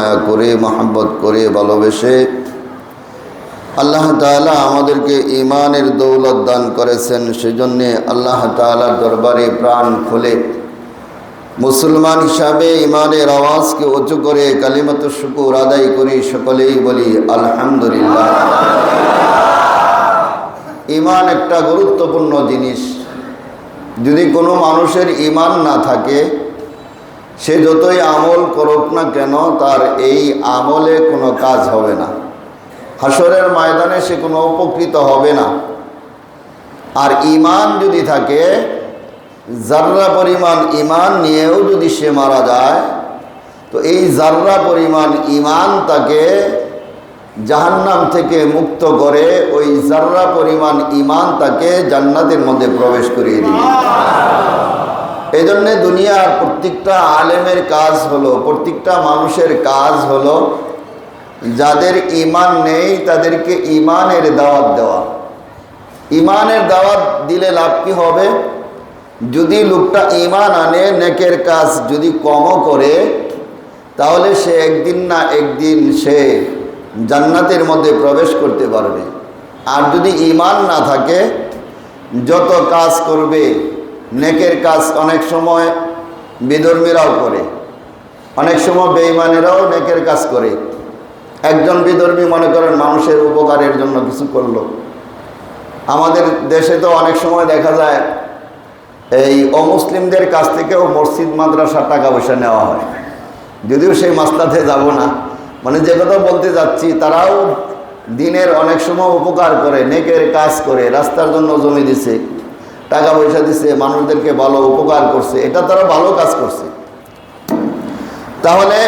মায়া করে, মহাব্বত করে, ভালোবেসে আল্লাহ তাআলা আমাদেরকে ইমানের দৌলত দান করেছেন। সেজন্যে আল্লাহ তাআলার দরবারে প্রাণ খুলে মুসলমান হিসাবে ইমানের আওয়াজকে উঁচু করে কালিমাত শুকুর আদায় করি। সকলেই বলি, আলহামদুলিল্লাহ। ইমান একটা গুরুত্বপূর্ণ জিনিস। যদি কোনো মানুষের ইমান না থাকে সে যতই আমল করুক না কেন, তার এই আমলে কোনো কাজ হবে না। হাসরের ময়দানে সে কোনো উপকৃত হবে না। আর ইমান যদি থাকে জাররা পরিমাণ ইমান নিয়েও যদি সে মারা যায়, তো এই জাররা পরিমাণ ইমান তাকে জাহান্নাম থেকে মুক্ত করে, ওই জাররা পরিমাণ ইমান তাকে জান্নাতের মধ্যে প্রবেশ করিয়ে দিবে। এই জন্যে দুনিয়ার প্রত্যেকটা আলেমের কাজ হলো, প্রত্যেকটা মানুষের কাজ হলো যাদের ইমান নেই তাদেরকে ইমানের দাওয়াত দেওয়া। ইমানের দাওয়াত দিলে লাভ কি হবে? যদি লোকটা ইমান আনে, নেকের কাজ যদি কমও করে, তাহলে সে একদিন না একদিন সে জান্নাতের মধ্যে প্রবেশ করতে পারবে। আর যদি ইমান না থাকে, যত কাজ করবে নেকের কাজ অনেক সময় বিধর্মীরাও করে। অনেক সময় বেঈমানেরাও নেকের কাজ করে। একজন বিধর্মী মনে করেন মানুষের উপকারের জন্য কিছু করল। আমাদের দেশে তো অনেক সময় দেখা যায়, এই অমুসলিমদের কাছ থেকেও মসজিদ, মাদ্রাসার টাকা পয়সা নেওয়া হয়। যদিও সেই মাসলাতে যাব না। মানে যে কথা বলতে যাচ্ছি, তারাও দিনের অনেক সময় উপকার করে, নেকের কাজ করে, রাস্তার জন্য জমি দিছে। টাকা পয়সা দিছে, মানুষদেরকে ভালো উপকার করছে, এটা তারা ভালো কাজ করছে। তাহলে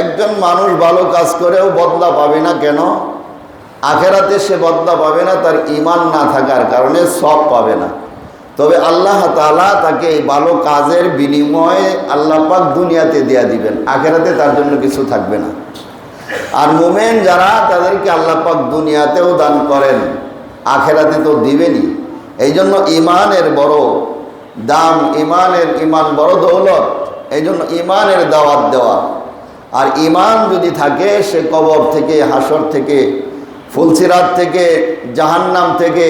একজন মানুষ ভালো কাজ করেও বদলা পাবে না কেন? আখেরাতে সে বদলা পাবে না, তার ইমান না থাকার কারণে সব পাবে না। তবে আল্লাহ তালা তাকে এই ভালো কাজের বিনিময়ে আল্লাহ পাক দুনিয়াতে দেয়া দিবেন, আখেরাতে তার জন্য কিছু থাকবে না। আর মোমেন যারা, তাদেরকে আল্লাহ পাক দুনিয়াতেও দান করেন, আখেরাতে তো দিবেনই। এই জন্য ইমানের বড় দাম, ইমানের ইমান বড় দৌলত এই জন্য ইমানের দাওয়াত দেওয়া। আর ইমান যদি থাকে, সে কবর থেকে, হাসর থেকে, ফুলসিরাত থেকে, জাহান্নাম থেকে,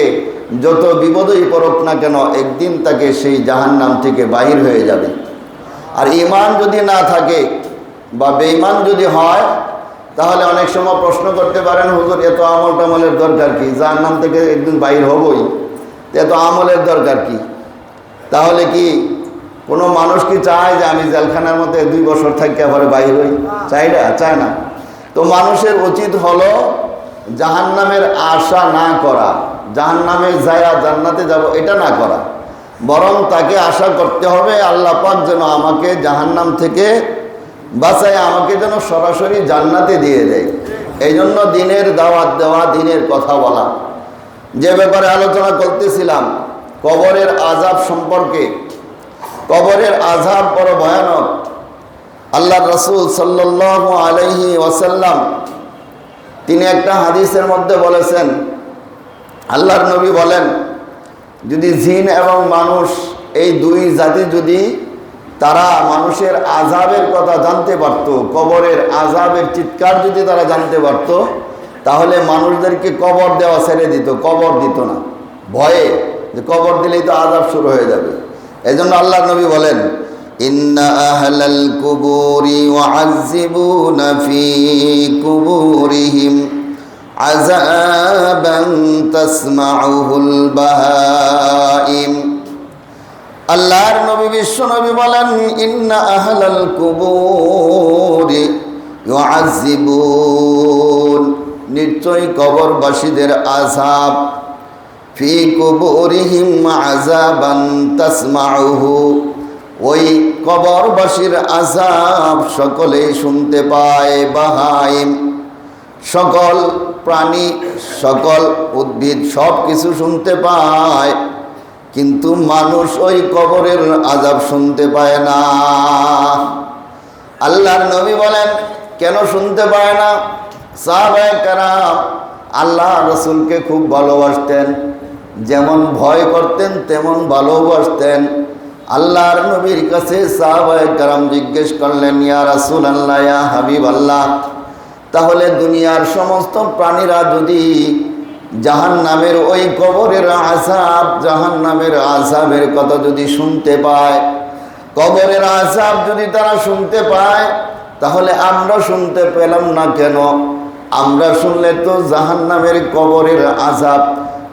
যত বিপদই পড়ুক না কেন, একদিন তাকে সেই জাহান্নাম থেকে বাহির হয়ে যাবে। আর ইমান যদি না থাকে বা বেঈমান যদি হয়, তাহলে অনেক সময় প্রশ্ন করতে পারেন, হুজুর এত আমল টামলের দরকার কি? জাহান্নাম থেকে একদিন বাহির হবই। এত আমলের দরকার কি? তাহলে কি কোনো মানুষ কি চায় যে আমি জেলখানার মধ্যে দুই বছর থাকি আবার বাইর হই? চাই না, চায় না। তো মানুষের উচিত হলো জাহান্নামের আশা না করা, জাহান্নামে যায়া জান্নাতে যাব, এটা না করা। বরং তাকে আশা করতে হবে, আল্লাহ পাক যেন আমাকে জাহান্নাম থেকে বাঁচায়, আমাকে যেন সরাসরি জান্নাতে দিয়ে দেয়। এই জন্য দিনের দাওয়াত দেওয়া, দিনের কথা বলা। যে ব্যাপারে আলোচনা করতেছিলাম, কবরের আজাব সম্পর্কে। কবরের আজাব বড় ভয়ানক। আল্লাহ রসুল সাল্লাহ আলহি ওয়াসাল্লাম তিনি একটা হাদিসের মধ্যে বলেছেন, আল্লাহর নবী বলেন, যদি জিন এবং মানুষ এই দুই জাতি যদি তারা মানুষের আজাবের কথা জানতে পারত, কবরের আজাবের চিৎকার যদি তারা জানতে পারত তাহলে মানুষদেরকে কবর দেওয়া ছেড়ে দিত, কবর দিত না। ভয়ে যে কবর দিলেই তো আজাব শুরু হয়ে যাবে। এই জন্য আল্লাহ নবী বলেন ওয়াজিবুনা আল্লাহর নবী, বিশ্ব নবী বলেন, ইন্না আহলাল কুবুরি ইউআযিবুন নিশ্চয় কবরবাসীদের আজাব ফি কুবুরিহিম আযাবান তাসমাউহু। ওই কবরবাসীর আজাব সকলে শুনতে পায় বাহাইম। সকল প্রাণী, সকল উদ্ভিদ সব কিছু শুনতে পায়। কিন্তু মানুষ ওই কবরের আজাব শুনতে পায় না। আল্লাহর নবী বলেন, কেন শুনতে পায় না? আল্লাহ রসুলকে খুব ভালোবাসতেন। যেমন ভয় করতেন, তেমন ভালোবাসতেন। আল্লাহর নবীর কাছে সাহাবায়ে কারাম জিজ্ঞেস করলেন, ইয়া রাসূল আল্লাহ ইয়া হাবিব আল্লাহ তাহলে দুনিয়ার সমস্ত প্রাণীরা যদি জাহান নামের ওই কবরের আসাব জাহান নামের আসাবের কথা যদি শুনতে পায়, কবরের আসাব যদি তারা শুনতে পায়, তাহলে আমরা শুনতে পেলাম না কেন? আমরা শুনলে তো জাহান নামের কবরের আজাব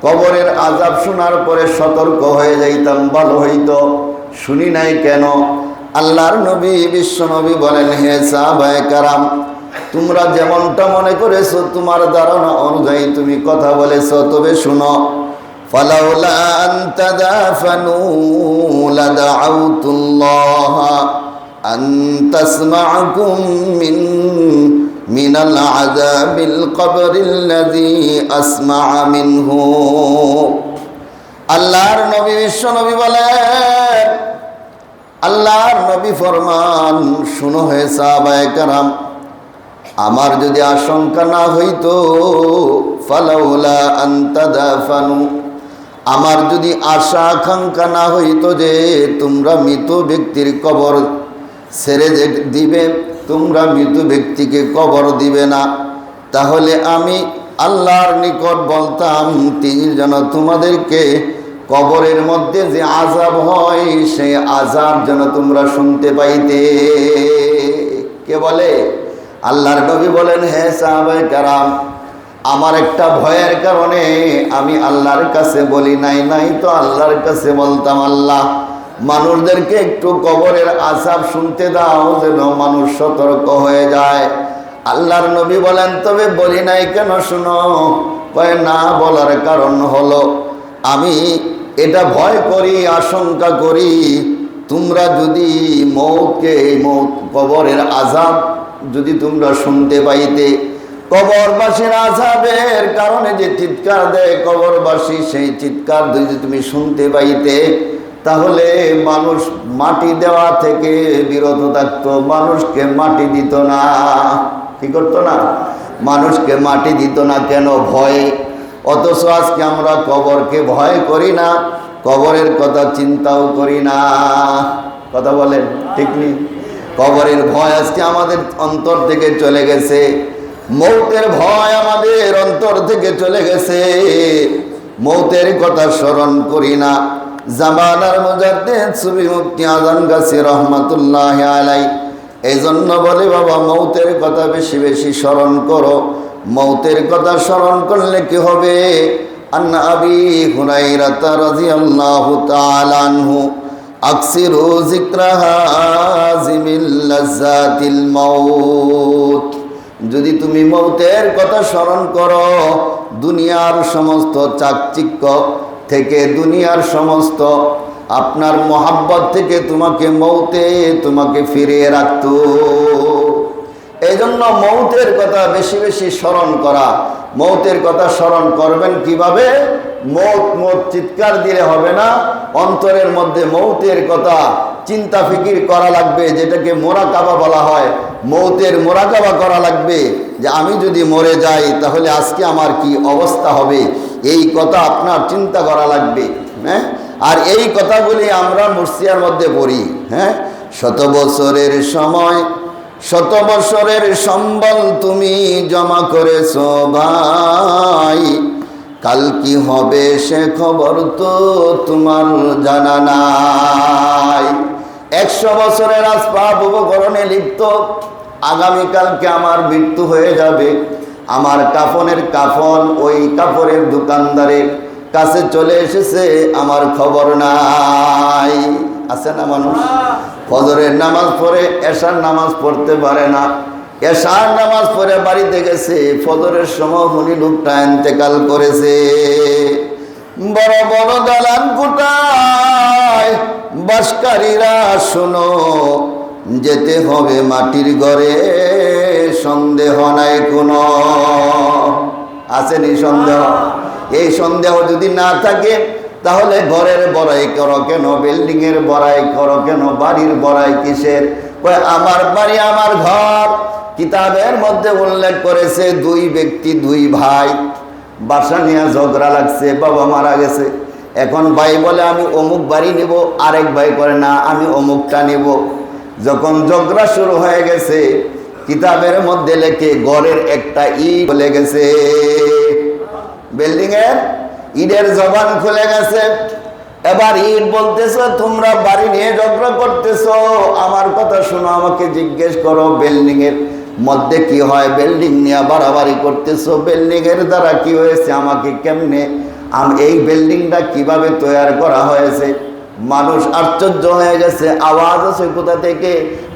কবরের আজাব শোনার পরে সতর্ক হয়ে যাইতাম ভালো হইতো শুনি নাই কেন আল্লাহর নবী বিশ্ব নবী বলেন হে সাহাবায়ে কারাম তোমরা যেমনটা মনে করেছো তোমার ধারণা অনুযায়ী তুমি কথা বলেছো তবে শুনো فلولا أن تدافنوا لدعوت الله أن تسمعكم من من العذاب القبر الذي أسمع منه আল্লাহর নবী বিশ্ব নবী বলেন আল্লাহর নবী ফরমান শুনো হে সাহাবায়ে কারাম আমার যদি আশঙ্কা না হইতো ফালাউলা আন্তাদাফানু আমার যদি আশা আকাঙ্ক্ষা না হইতো যে তোমরা মৃত ব্যক্তির কবর ছেড়ে যে দিবে তোমরা মৃত ব্যক্তিকে কবর দিবে না। তাহলে আমি আল্লাহর নিকট বলতাম, তিনি যেন তোমাদেরকে কবরের মধ্যে যে আজাব হয়, সেই আজাব যেন তোমরা শুনতে পাইতে। কে বলে? আল্লাহর নবী বলেন, হে সাহাবাই কারাম, আমার একটা ভয়ের কারণে আমি আল্লাহর কাছে বলি নাই নাই তো আল্লাহর কাছে বলতাম, আল্লাহ মানুষদেরকে একটু কবরের আসাব শুনতে দাও যেন মানুষ সতর্ক হয়ে যায়। আল্লাহর নবী বলেন, তবে বলি নাই কেন শুনো? না, বলার কারণ হলো, আমি এটা ভয় করি, আশঙ্কা করি, তোমরা যদি মৌকে মৌ কবরের আজাব যদি তোমরা শুনতে পাইতে, কবরবাসীর আজাবের কারণে যে চিৎকার দেয়, কবরবাসী সেই চিৎকার যদি তুমি শুনতে পাইতে তাহলে মানুষ মাটি দেওয়া থেকে বিরত থাকতো, মানুষকে মাটি দিত না। কি করতো না? মানুষকে মাটি দিত না কেন? ভয়ে। অথচ আজকে আমরা কবরকে ভয় করি না, কবরের কথা চিন্তাও করি না। কথা বলেন, ঠিক নেই কবরের ভয় আজকে আমাদের অন্তর থেকে চলে গেছে। মৌতের ভয় আমাদের অন্তর থেকে চলে গেছে। মৌতের কথা স্মরণ করি না। জামানার মজাতে ছবি মুক্তি আজান গাছি রহমতুল্লাহ আলাই। এই জন্য বলে, বাবা, মৌতের কথা বেশি বেশি স্মরণ করো। মৌতের কথা স্মরণ করলে কি হবে? আন্না আবি আনহু যদি তুমি মৌতের কথা স্মরণ করো, দুনিয়ার সমস্ত চাকচিক্য থেকে দুনিয়ার সমস্ত আপনার মোহাব্বত থেকে তোমাকে মৌতে, তোমাকে ফিরিয়ে রাখতো। এই জন্য মৌতের কথা বেশি বেশি স্মরণ করা। মৌতের কথা স্মরণ করবেন কীভাবে? মৌত মৌত চিৎকার দিলে হবে না। অন্তরের মধ্যে মৌতের কথা চিন্তা ফিকির করা লাগবে, যেটাকে মোরাকাবা বলা হয়। মৌতের মোরাকাবা করা লাগবে যে, আমি যদি মরে যাই, তাহলে আজকে আমার কি অবস্থা হবে? এই কথা আপনার চিন্তা করা লাগবে হ্যাঁ? আর এই কথাগুলি আমরা মুর্শিয়ার মধ্যে পড়ি হ্যাঁ? শত বছরের সময়, শত বছরের সম্বল তুমি জমা করেছ ভাই। কাল কি হবে সে খবর তো তোমার জানা নাই। একশো বছরের আসবাব উপকরণে লিপ্ত, আগামীকালকে আমার মৃত্যু হয়ে যাবে। আমার কাফনের কাফন ওই কাপড়ের দোকানদারের কাছে চলে এসেছে, আমার খবর নাই। আছে না মানুষ? ফজরের নামাজ পড়ে, এশার নামাজ পড়তে পারে না। এশার নামাজ পড়ে বাড়িতে গেছে, ফজরের সময় উনি লোকটা এন্তেকাল করেছে। বড় বড় দালান কোটায় বাসকারীরা শোনো, যেতে হবে মাটির ঘরে। সন্দেহ নাই কোনো। আসেনি সন্দেহ? এই সন্দেহ যদি না থাকে তাহলে ঘরের বড়াই করো কেন? বিল্ডিং এর বড়াই করো কেন? বাড়ির বড়াই কিসের? আমার বাড়ি আমার ঘর। কিতাবের মধ্যে উল্লেখ করেছে দুই ব্যক্তি দুই ভাই। বাসা নিয়ে ঝগড়া লাগছে বাবা মারা গেছে। এখন ভাই বলে আমি অমুক বাড়ি নিব আরেক ভাই করে না আমি অমুকটা নিব। যখন ঝগড়া শুরু হয়ে গেছে কিতাবের মধ্যে লেখে, গড়ের একটা ই বলে গেছে। বিল্ডিং এর ইটের জবান খুলে গেছে। এবার ইট বলতেছ, তোমরা বাড়ি নিয়ে ঝগড়া করতেছ। আমার কথা শোনো, আমাকে জিজ্ঞেস করো বিল্ডিং এর মধ্যে কি হয়? বিল্ডিং নিয়ে বাড়াবাড়ি করতেছ। বিল্ডিং এর দ্বারা কি হয়েছে? আমাকে কেমনে এই বিল্ডিংটা কীভাবে তৈরি করা হয়েছে? মানুষ আশ্চর্য হয়ে গেছে। আওয়াজ আছে কোথা থেকে?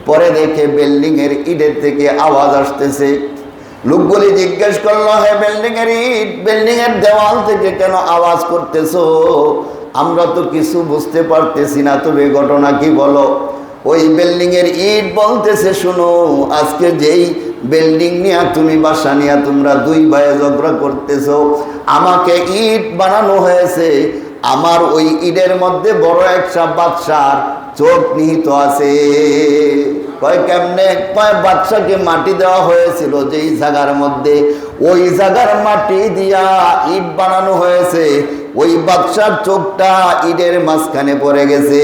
পরে দেখে বিল্ডিং এর ইটের থেকে আওয়াজ আসতেছে। লোকগুলি জিজ্ঞেস করল, হে বিল্ডিং এর ইট বিল্ডিং এর দেওয়াল থেকে কেন আওয়াজ করতেছো? আমরা তো কিছু বুঝতে পারতেছি না, তবে ঘটনা কি বলো? ওই বিল্ডিং এর ইট বলতেছে, শুনো, আজকে যেই বিল্ডিং নিয়ে তুমি বাসা নিয়ে তোমরা দুই ভাইয়ে ঝগড়া করতেছো, আমাকে ইট বানানো হয়েছে। আমার ওই ইটের মধ্যে বড় একটা বাদশার চোখ নিহিত আছে। কয় কেমনে? কয় বাচ্চাকে মাটি দেওয়া হয়েছিল যেই জায়গার মধ্যে? ওই জায়গার মাটি দিয়া ইট বানানো হয়েছে। ওই বাচ্চার চোখটা ইটের মাঝখানে পড়ে গেছে।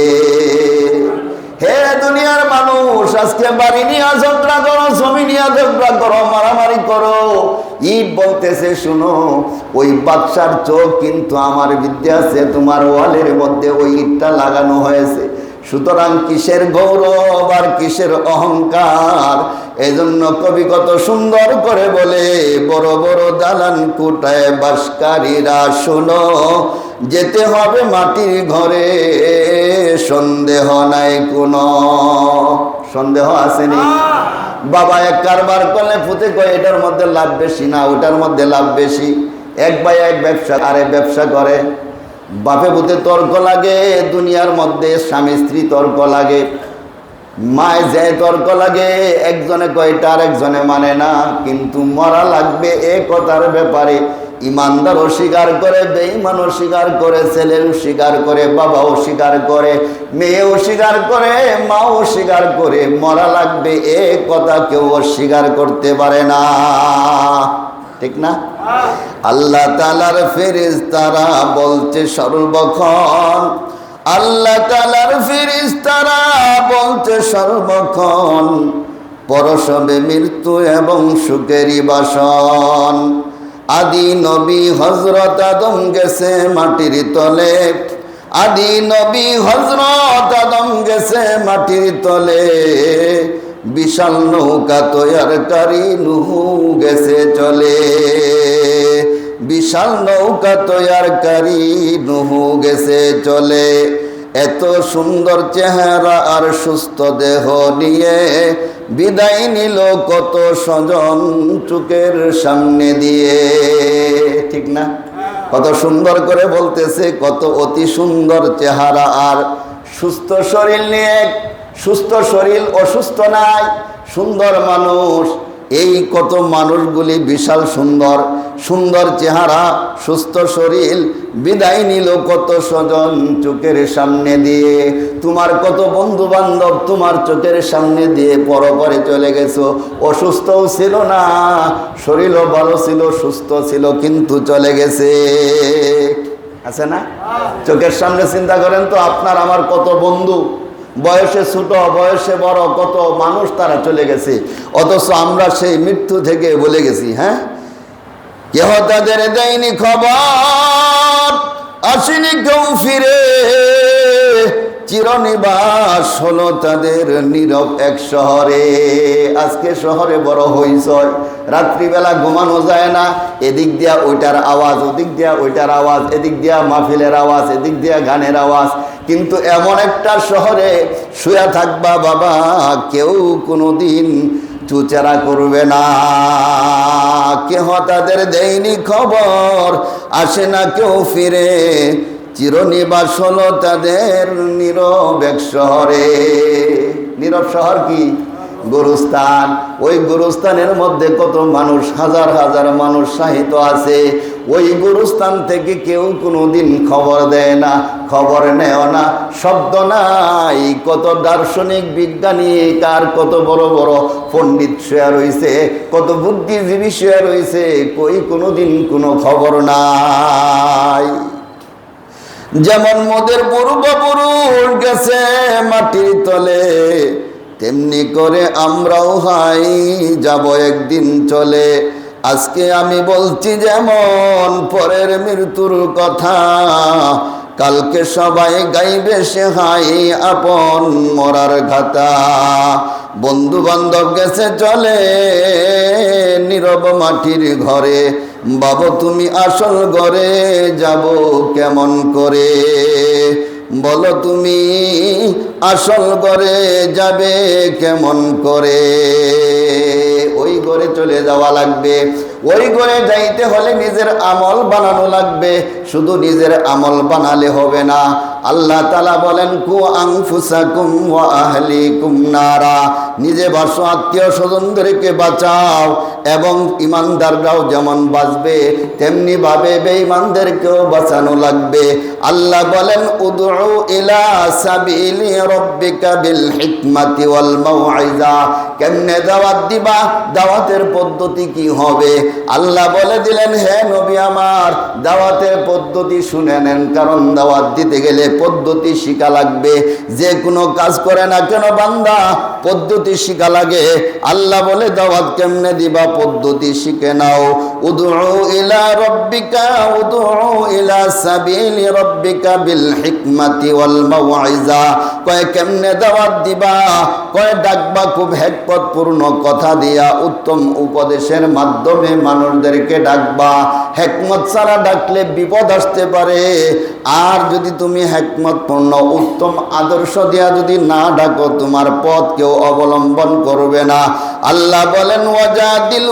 হে দুনিয়ার মানুষ, আজকে বাড়ি নিয়ে ঝগড়া করো, জমি নিয়ে ঝগড়া করো, মারামারি করো। ইট বলতেছে, শুনো, ওই বাচ্চার চোখ কিন্তু আমার বিদ্যা আছে, তোমার ওয়ালের মধ্যে ওই ইটটা লাগানো হয়েছে। সুতরাং কিসের গৌরব আর কিসের অহংকার, এজন্য কবি কত সুন্দর করে বলে, বড় বড় দালান কুটায় বাসকারীরা শোনো, যেতে হবে মাটির ঘরে, সন্দেহ নাই কোনো। সন্দেহ আসেনি বাবা এক কারবার করলে ফুতে কয়, এটার মধ্যে লাভ বেশি না, ওটার মধ্যে লাভ বেশি। এক বাই এক ব্যবসা, আরে ব্যবসা করে। বাপে বুতে তর্ক লাগে, দুনিয়ার মধ্যে স্বামী স্ত্রী তর্ক লাগে, মায় যে তর্ক লাগে, একজনে কয়টা আর একজনে মানে না, কিন্তু মরা লাগবে এ কথার ব্যাপারে। ইমানদার অস্বীকার করে বেঈমানও অস্বীকার করে, ছেলেও স্বীকার করে, বাবাও স্বীকার করে, মেয়েও স্বীকার করে, মাও অস্বীকার করে, মরা লাগবে এ কথা কেউ অস্বীকার করতে পারে না। ঠিক না? আল্লাহ তালার ফেরেজ তারা বলছে সর্বক্ষণ। আল্লাহ তালার ফিরিস তারা বলছে সর্বক্ষণ। পরশবে মৃত্যু এবং সুখেরই বাসন। আদি নবী হজরত আদম গেছে মাটির তলে। আদি নবী হজরত আদম গেছে মাটির তলে। বিশাল নৌকা তৈয়ারকারী নুহু গেছে চলে। বিশাল নৌকা তৈয়ারকারী নুহু গেছে চলে। এত সুন্দর চেহারা আর সুস্থ দেহ নিয়ে বিদায় নিল কত স্বজন চুকের সামনে দিয়ে। ঠিক না? কত সুন্দর করে বলতেছে, কত অতি সুন্দর চেহারা আর সুস্থ শরীর নিয়ে। সুস্থ শরীর অসুস্থ নাই, সুন্দর মানুষ। এই কত মানুষগুলি বিশাল সুন্দর সুন্দর চেহারা সুস্থ শরীর বিদায় নিল কত স্বজন চোখের সামনে দিয়ে। তোমার কত বন্ধু বান্ধব তোমার চোখের সামনে দিয়ে পরপরে চলে গেছো। অসুস্থও ছিল না শরীরও ভালো ছিল সুস্থ ছিল কিন্তু চলে গেছে। আছে না? চোখের সামনে চিন্তা করেন তো আপনার আমার কত বন্ধু? বয়সে ছোট, বয়সে বড়, কত মানুষ তারা চলে গেছে। অথচ আমরা সেই মৃত্যু থেকে বলে গেছি হ্যাঁ? কেহ তাদের দেয়নি খবর, আসেনি কেউ ফিরে চিরনিবাস হলো তাদের নীরব এক শহরে। আজকে শহরে বড় হইচয় রাত্রিবেলা ঘুমানো যায় না। এদিক দিয়া ওইটার আওয়াজ, ওদিক দিয়া ওইটার আওয়াজ, এদিক দিয়া মাহফিলের আওয়াজ, এদিক দিয়া গানের আওয়াজ। কিন্তু এমন একটা শহরে শুয়ে থাকবা বাবা, কেউ কোনো দিন চুচারা করবে না। কেহ তাদের দেয়নি খবর, আসে না কেউ ফিরে। চিরনিবাস হলো তাদের নীরব এক শহরে। নীরব শহর কি? গুরুস্থান। ওই গুরুস্থানের মধ্যে কত মানুষ, হাজার হাজার মানুষ সাহিত্য আছে। ওই গুরুস্থান থেকে কেউ কোনোদিন খবর দেয় না, খবর নেয় না, শব্দ নাই। কত দার্শনিক বিজ্ঞানী কার কত বড় বড় পণ্ডিত শুয়া রয়েছে কত বুদ্ধিজীবী শুয়া রয়েছে কই কোনোদিন কোনো খবর নাই। যেমন মোদের পূর্বপুরুষ গেছে মাটির তলে তেমনি করে আমরাও হাই যাব একদিন চলে। আজকে আমি বলছি যেমন পরের মৃত্যুর কথা, কালকে সবাই গাইবে সে হাই আপন মরার ঘাতা বন্ধু বান্ধব গেছে চলে নীরব মাটির ঘরে। বাবু, তুমি আসল ঘরে যাব কেমন করে? বলো তুমি আসল ঘরে যাবে কেমন করে? ওই ঘরে চলে যাওয়া লাগবে। ওই ঘরে যাইতে হলে নিজের আমল বানানো লাগবে। শুধু নিজের আমল বানালে হবে না। আল্লাহ তালা বলেন, কু আংফুসাকুম ওয়া আহলিকুম নারা। নিজে বাসো, আত্মীয় স্বজনদেরকে বাঁচাও। এবং ইমানদাররাও যেমন বাঁচবে তেমনি ভাবে বেঈমানদেরকেও বাঁচানো লাগবে। আল্লাহ বলেন, উদউ ইলা সাবিলি রাব্বিকা বিল হিকমাতি ওয়াল মাউইজা। কেমনে দাওয়াত দিবা? দাওয়াতের পদ্ধতি কি হবে? আল্লাহ বলে দিলেন, হে নবী আমার, দাওয়াতের পদ্ধতি শুনে নেন, কারণ দাওয়াত দিতে গেলে পদ্ধতি শিখা লাগবে। যে কোনো কাজ করে না কেন বান্দা, পদ্ধতি শিখা লাগে। আল্লাহ বলে, দাওয়াত কেমনে দিবা? পদ্ধতি শিখে নাও। উদউ ইলা রাব্বিকা, উদউ ইলা সাবিলি রাব্বিকা বিল হিকমাতি ওয়াল মাউইজা কয় কেমনে দাওয়াত দিবা? কয় ডাকবা খুব হেকমতপূর্ণ কথা দিয়া উত্তম উপদেশের মাধ্যমে মানুষদেরকে ডাকবা। হেকমত ছাড়া ডাকলে বিপদ আসতে পারে। আর যদি তুমি হেকমতপূর্ণ, উত্তম আদর্শ দিয়া যদি না ডাকো, তোমার পথ কেউ অবলম্বন করবে না। আল্লাহ বলেন, ওয়াজাদিল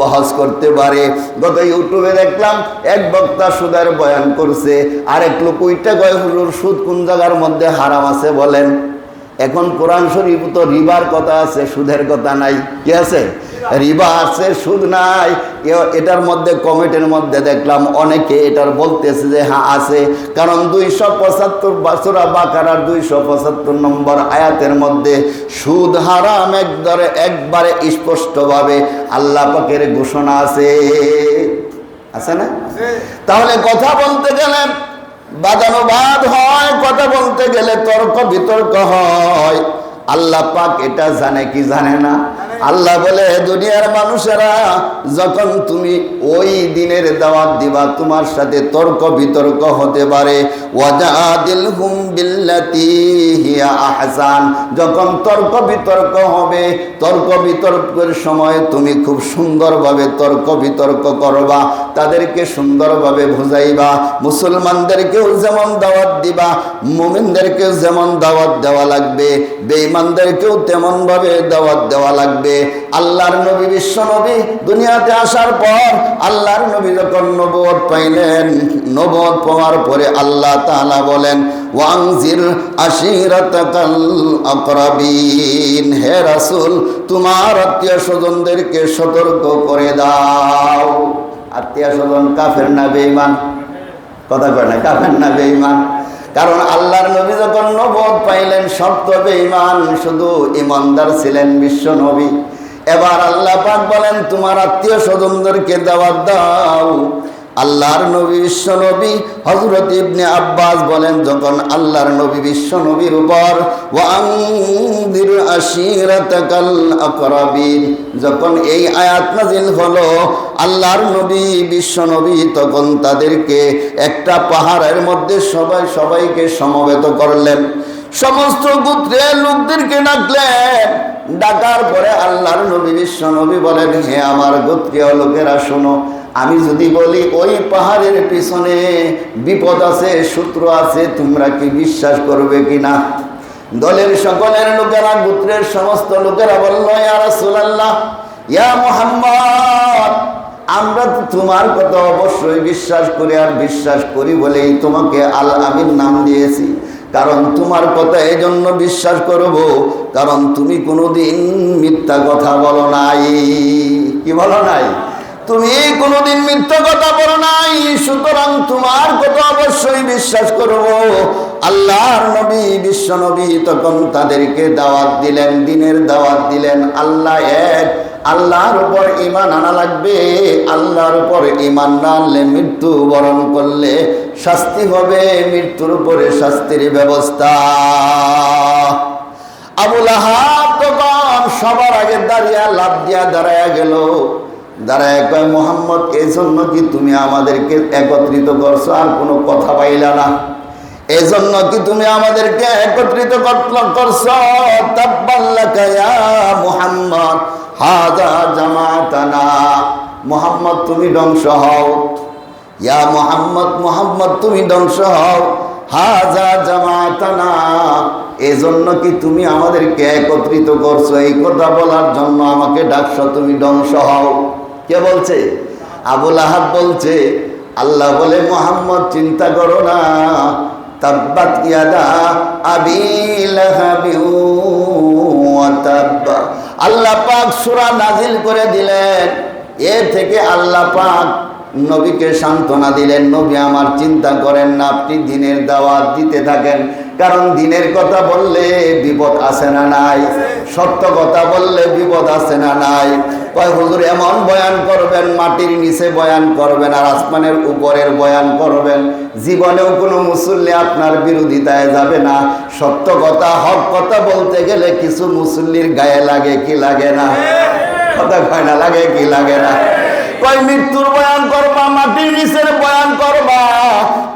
বহাস করতে পারে। গত ইউটিউবে দেখলাম, এক বক্তা সুদের বয়ান করছে আর এক লোক ওইটা সুদ কোন জায়গার মধ্যে হারাম আছে বলেন? এখন কোরআন শরীফ তো রিবার কথা আছে, সুদের কথা নাই, কি আছে? রিবা আছে সুদ নাই। এটার মধ্যে কমেন্টের মধ্যে দেখলাম অনেকে এটার বলতেছে যে হ্যাঁ আছে। কারণ দুইশো পঁচাত্তর বাসুরা বাকারার দুইশো পঁচাত্তর নম্বর আয়াতের মধ্যে সুদ হারাম একদরে একবারে স্পষ্টভাবে আল্লাহ পাকের ঘোষণা আছে। আছে না? তাহলে কথা বলতে গেলে বাদানুবাদ হয় কথা বলতে গেলে তর্ক বিতর্ক হয়। আল্লাহ পাক এটা জানে কি জানে না? আল্লাহ বলে দুনিয়ার মানুষেরা, যখন তুমি ওই দিনের দাওয়াত দিবা, তোমার সাথে তর্ক বিতর্ক হতে পারে। যখন তর্ক বিতর্ক হবে, তর্ক বিতর্কের সময় তুমি খুব সুন্দরভাবে তর্ক বিতর্ক করবা, তাদেরকে সুন্দরভাবে বুঝাইবা। মুসলমানদেরকেও যেমন দাওয়াত দিবা, মুমিনদেরকেও যেমন দাওয়াত দেওয়া লাগবে, বেঈমানদেরকেও তেমন ভাবে দাওয়াত দেওয়া লাগবে। আল্লাহর নবী বিশ্ব নবী দুনিয়াতে আসার পর আল্লাহর নবী যখন নবদ পাইলেন নবদ পাওয়ার পরে আল্লাহ তাআলা বলেন ওয়াংজির আশিরাতাকাল আকরাবিন। হে রাসূল, তোমার আত্মীয় স্বজনদেরকে সতর্ক করে দাও। আত্মীয় স্বজন কাফের না বেঈমান? কথা কয় না, কাফের না বেঈমান? কারণ আল্লাহর নবী যখন নবদ পাইলেন সপ্তবে ইমান শুধু ইমানদার ছিলেন বিশ্ব নবী। এবার আল্লাহ পাক বলেন, তোমার আত্মীয় স্বজনদেরকে দাওয়াত দাও। আল্লাহর নবী বিশ্ব নবী। হজরত ইবনে আব্বাস বলেন, যখন আল্লাহর নবী বিশ্ব নবীর উপর যখন এই আয়াত নাজিল হলো, আল্লাহর নবী বিশ্ব নবী তখন তাদেরকে একটা পাহাড়ের মধ্যে সবাই, সবাইকে সমবেত করলেন। সমস্ত গোত্রের লোকদেরকে ডাকলেন। ডাকার পরে আল্লাহর নবী বিশ্ব নবী বলেন, হে আমার গোত্রীয় লোকেরা, শোনো আমি যদি বলি, ওই পাহাড়ের পিছনে বিপদ আছে সূত্র আছে, তোমরা কি বিশ্বাস করবে কিনা? দলের সকলের লোকেরা, গোত্রের সমস্ত লোকেরা বলল, ইয়া ইয়া মুহাম্মদ, আমরা তো তোমার কথা অবশ্যই বিশ্বাস করি আর বিশ্বাস করি বলেই তোমাকে আল আমিন নাম দিয়েছি। কারণ তোমার কথা এই জন্য বিশ্বাস করব, কারণ তুমি কোনোদিন মিথ্যা কথা বলো নাই। কি বলো নাই? তুমি কোনোদিন মিথ্যা কথা বলো নাই, সুতরাং তোমার কথা অবশ্যই বিশ্বাস করব। আল্লাহর নবী, বিশ্ব নবী তখন তাদেরকে দাওয়াত দিলেন, দিনের দাওয়াত দিলেন। আল্লাহ এক, আল্লাহর উপর ইমান আনা লাগবে। আল্লাহর উপর ইমান না আনলে মৃত্যু বরণ করলে শাস্তি হবে, মৃত্যুর উপরে শাস্তির ব্যবস্থা। আবুল আহাব তখন সবার আগে দাঁড়িয়ে লাভ দিয়া দাঁড়ায়া গেল। দাঁড়ায় কয় মোহাম্মদ এই জন্য কি তুমি আমাদেরকে একত্রিত করছ? আর কোনো কথা পাইলা না। এই জন্য কি তুমি আমাদেরকে একত্রিত কর- করছ? মুহাম্মদ জামাতানা। মোহাম্মদ, তুমি ধ্বংস হও। ইয়া মোহাম্মদ মোহাম্মদ, তুমি ধ্বংস হও। হাজা জামাতানা। এজন্য কি তুমি আমাদেরকে একত্রিত করছ? এই কথা বলার জন্য আমাকে ডাকছো, তুমি ধ্বংস হও। কে বলছে? আবুল আহাব বলছে, আল্লাহ বলে, মোহাম্মদ, চিন্তা করো না। আল্লাহ পাক সুরা নাজিল করে দিলেন। এ থেকে আল্লাহ পাক নবীকে সান্ত্বনা দিলেন, নবী, আমার চিন্তা করেন না, আপনি দিনের দাওয়াত দিতে থাকেন। কারণ দিনের কথা বললে বিপদ আসে না নাই, সত্য কথা বললে বিপদ আসে না নাই। কয়, হুজুর, এমন বয়ান করবেন, মাটির নিচে বয়ান করবেন আর আসমানের উপরের বয়ান করবেন। জীবনেও কোনো মুসল্লি আপনার বিরোধিতায় যাবে না। সত্য কথা, হক কথা বলতে গেলে কিছু মুসল্লির গায়ে লাগে কি লাগে না? কথা কয় না, লাগে কি লাগে না? কয়, মৃত্যুর বয়ান করবা, মাটির নিচের বয়ান করবা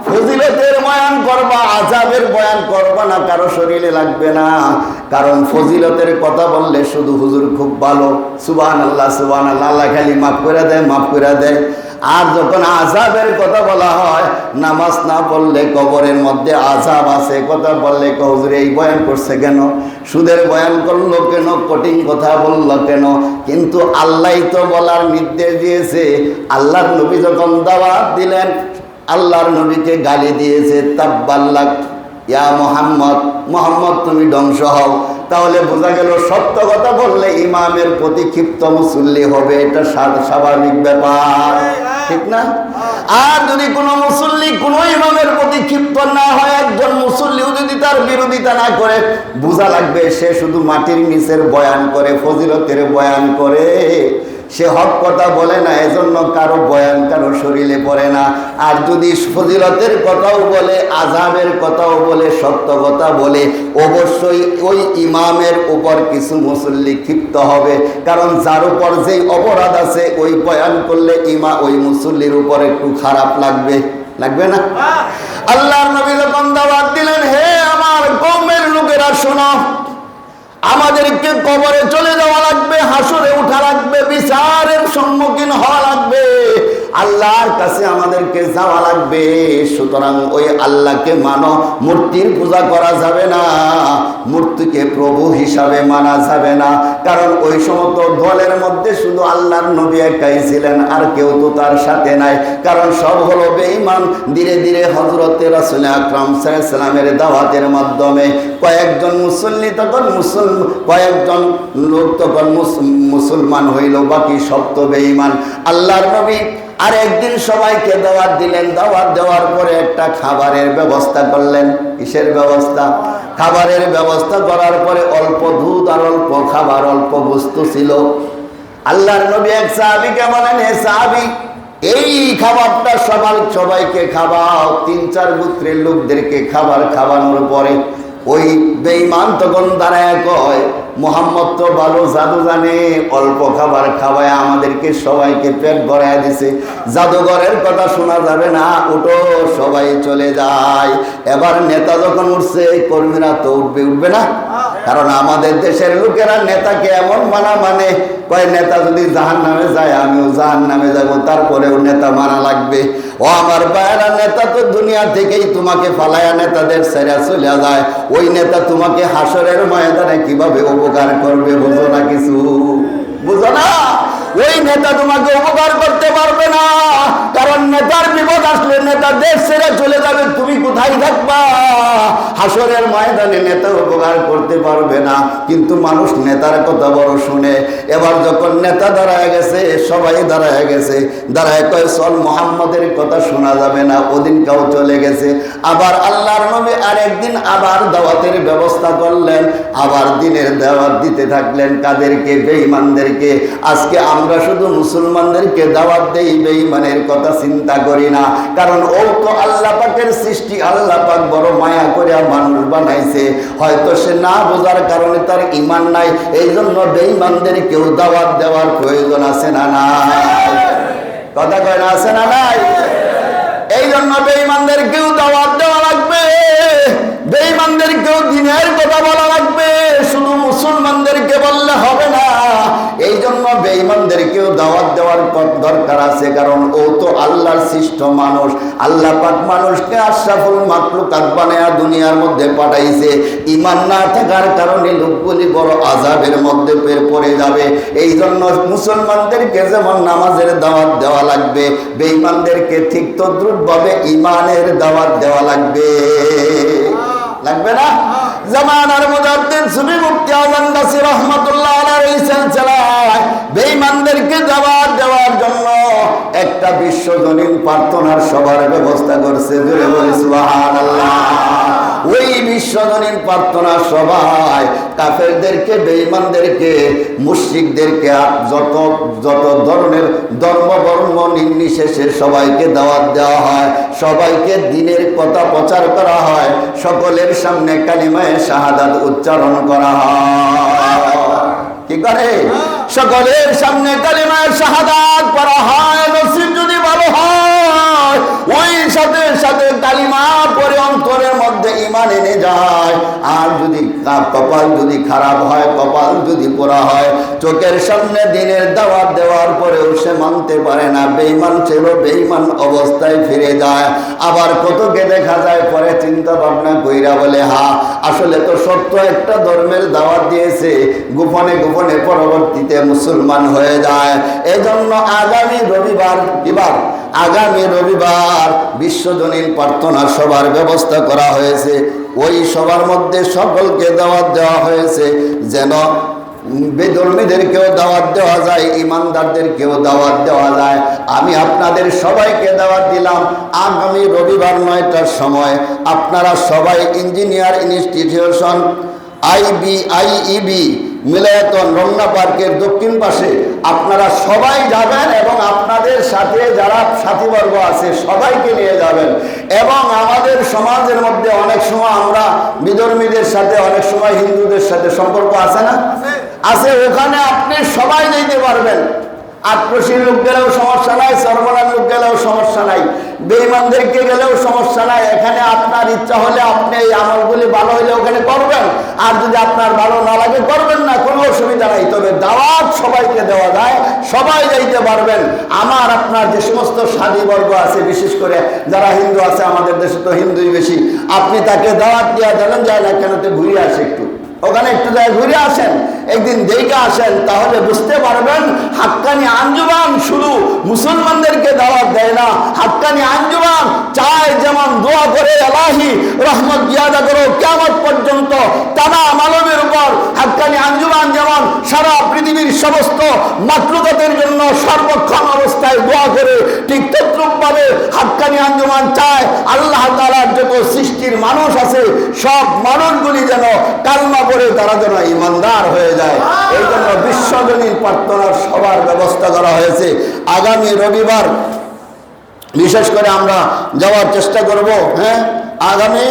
ফজিলতের বয়ান করবা আজাবের বয়ান করবা না, কারও শরীরে লাগবে না। কারণ ফজিলতের কথা বললে শুধু হুজুর খুব ভালো। সুবান আল্লাহ সুবান আল্লাহ আল্লাহ খালি মাফ করে দেয়, মাফ করে দেয়। আর যখন আজাবের কথা বলা হয়, নামাজ না পড়লে কবরের মধ্যে আজাব আছে কথা বললে ক এই বয়ান করছে কেন? সুদের বয়ান করল কেন? কঠিন কথা বলল কেন? কিন্তু আল্লাহ তো বলার নির্দেশ দিয়েছে। আল্লাহর নবী যখন দাওয়াত দিলেন আল্লাহর নবীকে গালি দিয়েছে তাব্বাল্লাক ইয়া মোহাম্মদ মোহাম্মদ তুমি ধ্বংস হও। তাহলে বোঝা গেল সত্য কথা বললে ইমামের প্রতি ক্ষিপ্ত মুসল্লি হবে, এটা স্বাভাবিক ব্যাপার। ঠিক না? আর যদি কোনো মুসল্লি কোনো ইমামের প্রতি ক্ষিপ্ত না হয়, একজন মুসল্লিও যদি তার বিরোধিতা না করে, বোঝা লাগবে সে শুধু মাটির নিচের বয়ান করে, ফজিলতের বয়ান করে। সে হক কথা বলে না এজন্য কারও বয়ান কারও শরীরে পড়ে না। আর যদি ফজিলতের কথাও বলে আজাবের কথাও বলে সত্য কথা বলে অবশ্যই ওই ইমামের উপর কিছু মুসল্লি ক্ষিপ্ত হবে। কারণ যার উপর যেই অপরাধ আছে ওই বয়ান করলে ইমা ওই মুসল্লির উপর একটু খারাপ লাগবে। লাগবে না? আল্লাহর নবী যখন দাওয়াত দিলেন হে আমার কৌমের লোকেরা শোনো আমাদেরকে কবরে চলে যাওয়া লাগবে হাসুরে উঠা লাগবে বিচারের সম্মুখীন হওয়া লাগবে। আল্লাহর কাছে আমাদেরকে যাওয়া লাগবে। সুতরাং ওই আল্লাহকে মানো, মূর্তির পূজা করা যাবে না, মূর্তিকে প্রভু হিসাবে মানা যাবে না। কারণ ওই সমস্ত দলের মধ্যে শুধু আল্লাহর নবী একাই ছিলেন, আর কেউ তো তার সাথে নাই। কারণ সব হলো বেঈমান। ধীরে ধীরে হজরতের রাসুল আকরাম সাল্লামের দাওয়াতের মাধ্যমে কয়েকজন মুসল্লি তখন মুসল, কয়েকজন লোক তখন মুসলমান হইল, বাকি সব তো বেঈমান। আল্লাহর নবী আর একদিন সবাইকে দাওয়াত দিলেন। দাওয়াত দেওয়ার পরে একটা খাবারের ব্যবস্থা করলেন। কিসের ব্যবস্থা? খাবারের ব্যবস্থা করার পরে অল্প দুধ আর অল্প খাবার, অল্প বস্তু ছিল। আল্লাহর নবী এক সাহাবিকে বলেন হে সাহাবি, এই খাবারটা সবাই, সবাইকে খাওয়াও। তিন, চার গোত্রের লোকদেরকে খাবার খাওয়ানোর পরে ওই বেঈমান তখন দাঁড়ায় কয়, মোহাম্মদ তো ভালো জাদু জানে, অল্প খাবার খাওয়ায় আমাদেরকে সবাইকে পেট ভরায় দিছে। জাদুঘরের কথা শোনা যাবে না, উঠো, সবাই চলে যায়। এবার নেতা যখন উঠছে, কর্মীরা তো উঠবে উঠবে না। কারণ আমাদের দেশের লোকেরা নেতাকে এমন মানা মানে কয়, নেতা যদি জাহান নামে যায়, আমিও জাহান নামে যাব, তারপরেও নেতা মানা লাগবে। ও আমার বায়রা নেতা তো দুনিয়া থেকেই তোমাকে ফালায়া নেতাদের সেরা চলে যায়। ওই নেতা তোমাকে হাসরের ময়দানে কীভাবে উপকার করবে, বুঝো না কিছু? বুঝো না? ওই নেতা তোমাকে উপকার করতে পারবে না। কারণ নেতার বিপদ আসলে নেতা দেশ ছেড়ে চলে যাবে, তুমি কোথায় থাকবা? হাসরের ময়দানে নেতা উপকার করতে পারবে না। কিন্তু মানুষ নেতার কথা বড় শুনে। এবার যখন নেতা দাঁড়ায় গেছে, সবাই দাঁড়ায় গেছে। দাঁড়ায় কয় চল মোহাম্মদের কথা শোনা যাবে না ওদিনটাও চলে গেছে। আবার আল্লাহর নবী আরেকদিন আবার দাওয়াতের ব্যবস্থা করলেন। আবার দিনের দাওয়াত দিতে থাকলেন কাদেরকে, বেঈমানদেরকে। আজকে আমরা শুধু মুসলমানদেরকে দাওয়াত দেই বেঈমানের কথা চিন্তা করি না। কারণ ও তো আল্লাহ পাকের সৃষ্টি, আল্লাহ পাক বড় মায়া করে মানুষ বানাইছে। হয়তো সে না বোঝার কারণে তার ইমান নাই এই জন্য বেঈমানদের কেউ দাওয়াত দেওয়ার প্রয়োজন আছে না না কথা কয় না আছে না নাই? এই জন্য বেঈমানদের কেউ দাওয়াত দেওয়া লাগবে, বেঈমানদের কেউ দিনের কথা বলা লাগবে। শুধু মুসলমানদেরকে বললে হবে না বেঈমানদেরকেও দাওয়াত দেওয়ার দরকার আছে, কারণ ও তো আল্লাহর সৃষ্ট মানুষ। আল্লাহ পাক মানুষকে আশরাফুল মাকলুকাত বানায়া দুনিয়ার মধ্যে পাঠাইছে। ইমান না থাকার কারণে লোকগুলি বড় আজাবের মধ্যে পড়ে যাবে। এই জন্য মুসলমানদেরকে যেমন নামাজের দাওয়াত দেওয়া লাগবে, বেঈমানদেরকে ঠিক তদ্রুপভাবে ইমানের দাওয়াত দেওয়া লাগবে। জামানার মুজাদ্দিদ সুবি মুক্তি আজম গাছি রহমাতুল্লাহ আলাইহি সিলসিলায় বেঈমানদেরকে জবাব দেওয়ার জন্য একটা বিশ্বজনীন প্রার্থনার সভার ব্যবস্থা করছে। জোরে বলি, সুবহানাল্লাহ। ওই বিশ্বজনীন প্রার্থনা সভায় কাফেরদেরকে, বেঈমানদেরকে, মুশরিকদেরকে যত যত ধরনের ধর্ম বর্ম নির্বিশেষে সবাইকে দাওয়াত দেওয়া হয়, সবাইকে দিনের কথা প্রচার করা হয়, সকলের সামনে কালিমায়ে শাহাদাত উচ্চারণ করা হয়। কি করে? সকলের সামনে কালিমায় শাহাদাত করা হয়, নসিব যদি ভালো হয়, ওই সাথে সাথে কালিমা পরে অন্তরের মধ্যে ইমান এনে যায়। আর যদি কপাল যদি খারাপ হয়, কপাল যদি পোড়া হয়, চোখের সামনে দিনের দাওয়াত দেওয়ার পরেও সে মানতে পারে না। বেইমান ছিল বেইমান অবস্থায় ফিরে যায়। আবার কতকে দেখা যায়, পরে চিন্তা ভাবনা কইরা বলে, হা, আসলে তো সত্য একটা, ধর্মের দাওয়াত দিয়েছে। গোপনে গোপনে পরবর্তীতে মুসলমান হয়ে যায়। এজন্য আগামী রবিবার কিবার আগামী রবিবার বিশ্বজনীন প্রার্থনা সভার ব্যবস্থা করা হয়েছে। ওই সবার মধ্যে সকলকে দাওয়াত দেওয়া হয়েছে যেন বেধর্মীদেরকেও দাওয়াত দেওয়া যায়, ইমানদারদেরকেও দাওয়াত দেওয়া যায়। আমি আপনাদের সবাইকে দাওয়াত দিলাম। আগামী রবিবার নয়টার সময় আপনারা সবাই ইঞ্জিনিয়ার ইনস্টিটিউশন আইবি আইইবি মিলায়তন রমনা পার্কের দক্ষিণ পাশে। আপনারা সবাই যাবেন এবং আপনাদের সাথে যারা সাথীবর্গ আছে সবাইকে নিয়ে যাবেন। এবং আমাদের সমাজের মধ্যে অনেক সময় আমরা বিধর্মীদের সাথে অনেক সময় হিন্দুদের সাথে সম্পর্ক আছে না? আছে। ওখানে আপনি সবাই যেতে পারবেন। আটপ্রসীর লোক গেলেও সমস্যা নাই সর্বনার লোক গেলেও সমস্যা নাই বেইমানদেরকে গেলেও সমস্যা নাই। এখানে আপনার ইচ্ছা হলে আপনি এই আমলগুলি ভালো হলে ওখানে করবেন, আর যদি আপনার ভালো না লাগে করবেন না, কোনো অসুবিধা নাই। তবে দাওয়াত সবাইকে দেওয়া যায়, সবাই যাইতে পারবেন। আমার আপনার যে সমস্ত সাদীবর্গ আছে, বিশেষ করে যারা হিন্দু আছে, আমাদের দেশে তো হিন্দুই বেশি, আপনি তাকে দাওয়াত দেওয়া জানেন, যায় না কেন, তো ঘুরে আসে একটু। ওখানে একটু জায়গায় ঘুরে আসেন, একদিন দেখে আসেন, তাহলে বুঝতে পারবেন হাক্কানি আঞ্জুমান শুধু মুসলমানদেরকে দাওয়াত দেয় না, হাক্কানি আঞ্জুমান চায় যেমন দোয়া করে আলাহি রহমত জিয়াদা করো কেমন পর্যন্ত তারা মানবের উপর হাক্কানি আঞ্জুমান যেমন সারা পৃথিবীর সমস্ত মাতৃগতের জন্য সর্বক্ষণ অবস্থায় দোয়া করে, ঠিক তদ্রুপভাবে হাক্কানি আঞ্জুমান চায়, আল্লাহ তালার যত সৃষ্টির মানুষ আছে, সব মানুষগুলি যেন কালমা পড়ে তারা যেন ইমানদার হয়ে যায়। এই জন্য বিশ্বজনীন প্রার্থনার সবার ব্যবস্থা করা হয়েছে। আগামী রবিবার, বিশেষ করে আমরা যাওয়ার চেষ্টা করব হ্যাঁ? আগামী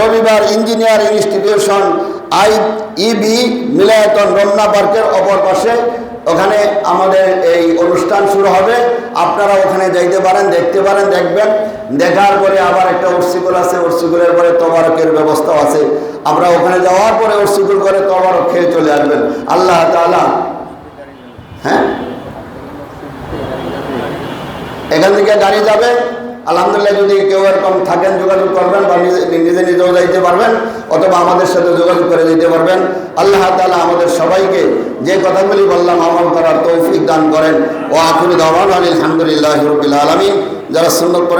রবিবার ইঞ্জিনিয়ারিং ইনস্টিটিউশন আই ইবি মিলায়তন রমনা পার্কের অপর পাশে ওখানে আমাদের এই অনুষ্ঠান শুরু হবে। আপনারা ওখানে যাইতে পারেন, দেখতে পারেন, দেখবেন। দেখার পরে আবার একটা উর্সিকুল আছে, উর্সিকুলের পরে তবারকের ব্যবস্থা আছে। আমরা ওখানে যাওয়ার পরে উর্সিকুল করে তবারক খেয়ে চলে আসবেন। আল্লাহ হ্যাঁ? এখান থেকে গাড়ি যাবে। আলহামদুলিল্লাহ, যদি কেউ এরকম থাকেন, যোগাযোগ করবেন বা নিজে নিজে নিজেও যাইতে পারবেন, অথবা আমাদের সাথে যোগাযোগ করে দিতে পারবেন। আল্লাহ তালা আমাদের সবাইকে যে কথাগুলি বললাম আমল করার তৌফিক দান করেন। ও আখুরি দাওয়ান আলহামদুলিল্লাহ রবিল আলমী যারা সুন্দর করেন